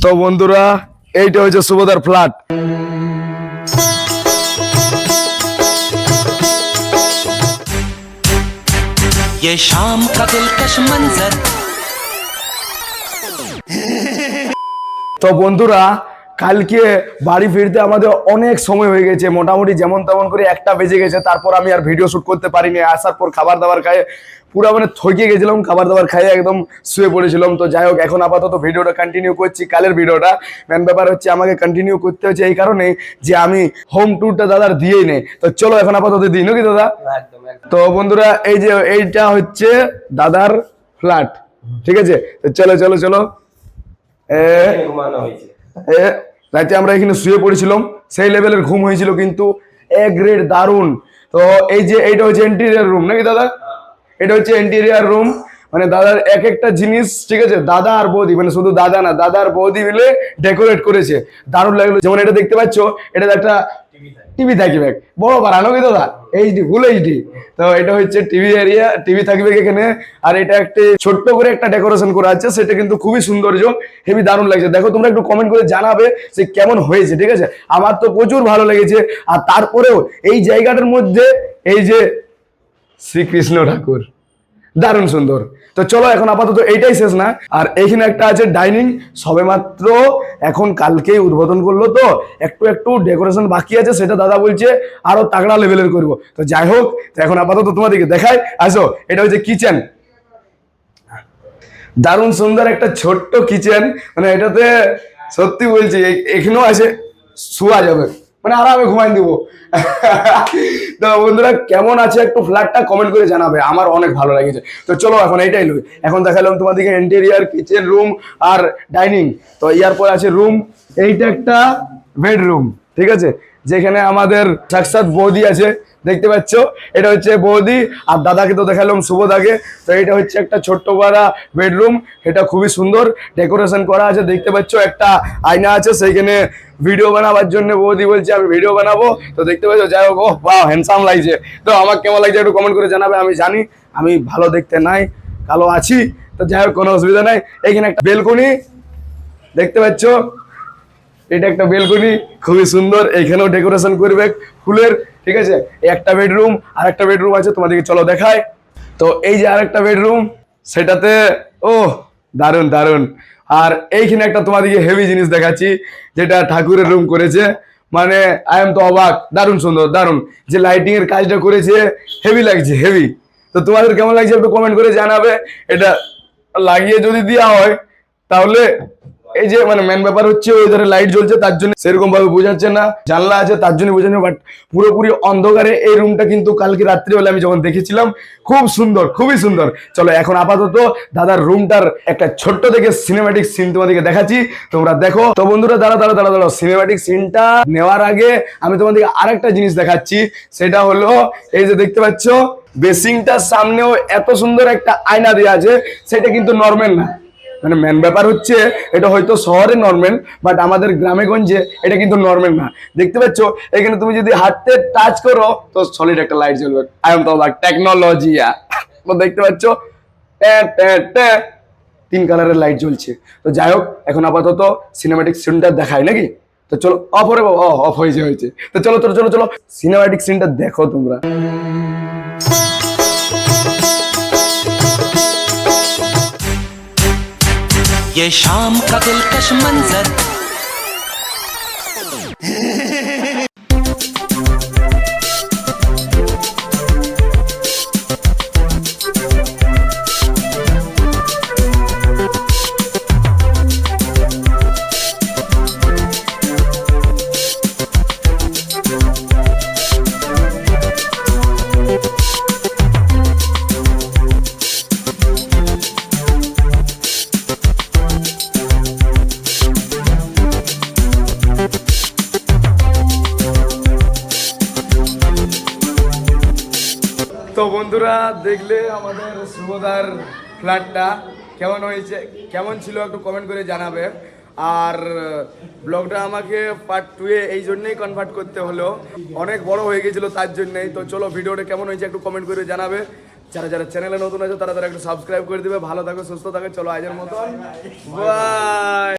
তো বন্ধুরা এইটা হচ্ছে সুবোধার ফ্ল্যাট ये शाम का दिलकश मंजर তো বন্ধুরা কালকে বাড়ি ফিরতে আমাদের অনেক সময় হয়ে গেছে মোটামুটি যেমন তেমন করে একটা বেজে গেছে তারপর আমি আর ভিডিও শুট করতে পারিনি আসার পর খাবার দাবার খাই পুরো মানে থকে গেছিলাম খাবার দাবার খাইয়ে একদম শুয়ে পড়েছিলাম। তো যাই হোক এখন আপাতত ভিডিওটা কন্টিনিউ করছি কালের ভিডিওটা। মেন ব্যাপার হচ্ছে আমাকে কন্টিনিউ করতে হচ্ছে এই কারণে যে আমি হোম ট্যুরটা দাদার দিয়েই নেই। তো চলো এখন আপাতত দিই নাকি দাদা? তো বন্ধুরা এই যে এইটা হচ্ছে দাদার ফ্ল্যাট ঠিক আছে? তো চলো চলো চলো। এ এ, রাতে আমরা এখানে শুয়ে পড়েছিলাম, সেই লেভেলের ঘুম হয়েছিল কিন্তু এ গ্রেড দারুণ। তো এই যে, এইটা হচ্ছে ইন্টেরিয়ার রুম নাকি দাদা? এটা হচ্ছে ইন্টেরিয়ার রুম মানে দাদার এক একটা জিনিস, ঠিক আছে? দাদা আর বৌদি মানে শুধু দাদা না, দাদা আর বৌদি মিলে ডেকোরেট করেছে। দারুণ লাগল। যেমন এটা দেখতে পাচ্ছ, এটা একটা টিভি থাকবে বড় বাড়ানো কি দাদা? এইচডি ফুল এইচডি তো এটা হচ্ছে টিভি এরিয়া টিভি থাকবে এখানে। আর এটা একটা ছোট্ট করে একটা ডেকোরেশন করা আছে, সেটা কিন্তু খুবই সৌন্দর্য হেবি দারুণ লাগছে। দেখো, তোমরা একটু কমেন্ট করে জানাবে যে কেমন হয়েছে, ঠিক আছে? আমার তো প্রচুর ভালো লেগেছে। আর তারপরেও এই জায়গাটার মধ্যে এই যে শ্রীকৃষ্ণ ঠাকুর। দারুণ সুন্দর। তো চলো এখন আপাতত এইটাই শেষ না। আর এইখানে একটা আছে ডাইনিং সবে মাত্র এখন কালকেই উদ্বোধন করল তো। একটু একটু ডেকোরেশন বাকি আছে, সেটা দাদা বলছে আরও তাগড়া লেভেলের করব। তো যাই হোক, তো এখন আপাতত তোমাদেরকে দেখাই। আসো, এটা হচ্ছে কিচেন দারুণ সুন্দর একটা ছোট্ট কিচেন মানে এটাতে সত্যি বলছি এখানেও আছে শোয়া যাবে। মানে আরামে ঘুমাই দিব তো বন্ধুরা, কেমন আছে একটু ফ্ল্যাটটা কমেন্ট করে জানাবে, আমার অনেক ভালো লেগেছে। তো চলো এখন এইটাই লই। এখন দেখালাম তোমাদেরকে ইন্টেরিয়ার কিচেন রুম আর ডাইনিং তো ইয়ার পর আছে রুম এইটা একটা বেডরুম ঠিক আছে? যেখানে আমাদের সাক্ষাৎ বৌদি আছে, দেখতে পাচ্ছ? এটা হচ্ছে বৌদি, আর দাদাকে তো দেখালাম শুভদাকে তো এটা হচ্ছে একটা ছোট্ট পাড়া বেডরুম, এটা খুবই সুন্দর। ডেকোরেশন করা আছে, দেখতে পাচ্ছ? একটা আয়না আছে, সেইখানে ভিডিও বানাবার জন্য বৌদি বলছে, আমি ভিডিও বানাবো। তো দেখতে পাচ্ছ? যাই হোক ও বা হ্যান্ডসাম লাগছে। তো আমার কেমন লাগছে একটু কমেন্ট করে জানাবে, আমি জানি। আমি ভালো দেখতে নাই, কালো আছি। তো যাই হোক, কোনো অসুবিধা নাই। এখানে একটা বেলকনি, দেখতে পাচ্ছ? এটা একটা বেলকনি, খুবই সুন্দর, এখানেও ডেকোরেশন করবে ফুলের, ঠিক আছে? একটা বেডরুম আর একটা বেডরুম আছে, তোমাদেরকে চলো দেখায় তো এই যে আরেকটা বেডরুম সেটাতে ও দারুণ দারুণ। আর এইখানে একটা তোমাদেরকে হেভি জিনিস দেখাচ্ছি, যেটা ঠাকুরের রুম করেছে। মানে আই এম তো অবাক দারুণ সুন্দর, দারুণ। যে লাইটিং এর কাজটা করেছে হেভি লাগছে হেভি তো তোমাদের কেমন লাগছে একটু কমেন্ট করে জানাবে। এটা লাগিয়ে যদি দেওয়া হয়, তাহলে এই যে মানে মেন ব্যাপার হচ্ছে ওই ধারে লাইট জ্বলছে, তার জন্য সেরকম ভাবে বোঝাচ্ছে না, জানলা আছে, তার জন্য বোঝানো বাট পুরোপুরি অন্ধকারে এই রুমটা কিন্তু কালকে রাত্রিবেলা আমি যখন দেখেছিলাম, খুব সুন্দর, খুবই সুন্দর। চলো এখন আপাতত দাদার রুমটার একটা ছোট্ট থেকে সিনেমাটিক সিন তোমাদেরকে দেখাচ্ছি, তোমরা দেখো। তো বন্ধুরা দাঁড়া দাঁড়া দাঁড়া দাঁড়া সিনেমাটিক সিনটা নেওয়ার আগে আমি তোমাদেরকে আরেকটা জিনিস দেখাচ্ছি, সেটা হলো, এই যে দেখতে পাচ্ছ বেসিংটার সামনেও এত সুন্দর একটা আয়না দেওয়া আছে, সেটা কিন্তু নর্মাল না। মানে মেন ব্যাপার হচ্ছে এটা হয়তো শহরে নর্মাল বাট আমাদের গ্রামে গঞ্জে এটা কিন্তু নর্মাল না। দেখতে পাচ্ছ? এখানে তুমি যদি হাতে টাচ করো, তো সলিড একটা লাইট জ্বলবে। আই এম তো টেকনোলজি তো দেখতে পাচ্ছ? তিন কালারের লাইট জ্বলছে। তো যাই হোক, এখন আপাতত সিনেমাটিক সিনটা দেখায় নাকি? তো চলো অফ হরে বাবা অফ হয়েছে হয়েছে। তো চলো চলো চলো চলো সিনেমাটিক সিনটা দেখো তোমরা। ये शाम का दिलकश मंजर। বন্ধুরা, দেখলে আমাদের শুভদার ফ্ল্যাটটা কেমন হয়েছে, কেমন ছিল একটু কমেন্ট করে জানাবে। আর, ব্লগটা আমাকে পার্ট টুয়ে এই জন্যেই কনভার্ট করতে হলো। অনেক বড় হয়ে গেছিল তার জন্যেই। তো চলো, ভিডিওটা কেমন হয়েছে একটু কমেন্ট করে জানাবে। যারা যারা চ্যানেলে নতুন আছে, তারা তারা একটু সাবস্ক্রাইব করে দেবে। ভালো থাকো, সুস্থ থাকো, চলো আজের মতন। বাই